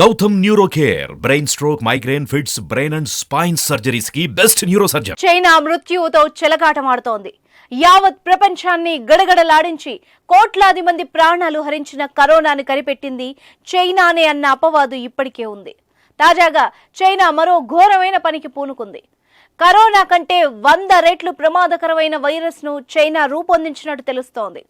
Gautam neuro care brain stroke migraine fits brain and spine సర్జరీస్కి best neuro surgeon China మృత్యువుతో చెలగాటమాడుతోంది. యావత్ ప్రపంచాన్ని గడగడలాడించి కోట్లాది మంది ప్రాణాలు హరించిన కరోనాని కనిపెట్టింది చైనానే అన్న అపవాదు ఇప్పటికే ఉంది. తాజాగా చైనా మరో ఘోరమైన పనికి పూనుకుంది. కరోనా కంటే వంద రెట్లు ప్రమాదకరమైన వైరస్ను చైనా రూపొందించినట్టు తెలుస్తోంది.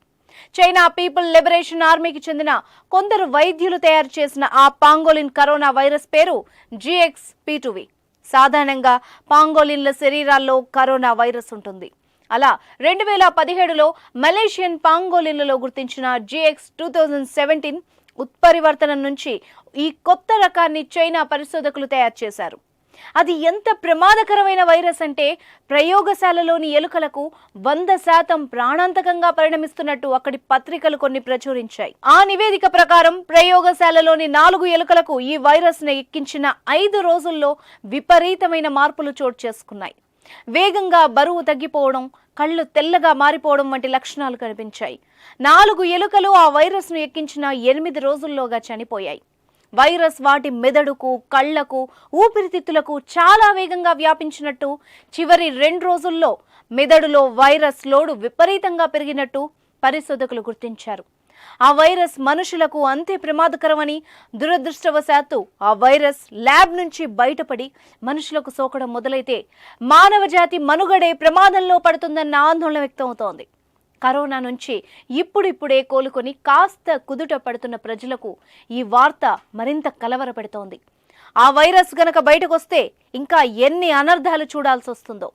చైనా పీపుల్ లిబరేషన్ ఆర్మీకి చెందిన కొందరు వైద్యులు తయారు చేసిన ఆ పాంగోలిన్ కరోనా వైరస్ పేరు G X P two V సాధారణంగా పాంగోలిన్ల శరీరాల్లో కరోనా వైరస్ ఉంటుంది. అలా రెండు వేల పదిహేడులో మలేషియన్ పాంగోలిన్లలో గుర్తించిన జిఎక్స్ టూ థౌజండ్ సెవెంటీన్ ఉత్పరివర్తనం నుంచి ఈ కొత్త రకాన్ని చైనా పరిశోధకులు తయారు చేశారు. అది ఎంత ప్రమాదకరమైన వైరస్ అంటే ప్రయోగశాలలోని ఎలుకలకు వంద శాతం ప్రాణాంతకంగా పరిణమిస్తున్నట్టు అక్కడి పత్రికలు కొన్ని ప్రచురించాయి. ఆ నివేదిక ప్రకారం ప్రయోగశాలలోని నాలుగు ఎలుకలకు ఈ వైరస్ను ఎక్కించిన ఐదు రోజుల్లో విపరీతమైన మార్పులు చోటు చేసుకున్నాయి. వేగంగా బరువు తగ్గిపోవడం కళ్ళు తెల్లగా మారిపోవడం వంటి లక్షణాలు కనిపించాయి. నాలుగు ఎలుకలు ఆ వైరస్ను ఎక్కించిన ఎనిమిది రోజుల్లోగా చనిపోయాయి. వైరస్ వాటి మెదడుకు కళ్ళకు ఊపిరితిత్తులకు చాలా వేగంగా వ్యాపించినట్టు చివరి రెండు రోజుల్లో మెదడులో వైరస్ లోడు విపరీతంగా పెరిగినట్టు పరిశోధకులు గుర్తించారు. ఆ వైరస్ మనుషులకు అంతే ప్రమాదకరమని దురదృష్టవశాత్తు ఆ వైరస్ ల్యాబ్ నుంచి బయటపడి మనుషులకు సోకడం మొదలైతే మానవ జాతి మనుగడే ప్రమాదంలో పడుతుందన్న ఆందోళన వ్యక్తమవుతోంది. కరోనా నుంచి ఇప్పుడిప్పుడే కోలుకొని కాస్త కుదుట పడుతున్న ప్రజలకు ఈ వార్త మరింత కలవరపెడుతోంది. ఆ వైరస్ గనక బయటకొస్తే ఇంకా ఎన్ని అనర్థాలు చూడాల్సి వస్తుందో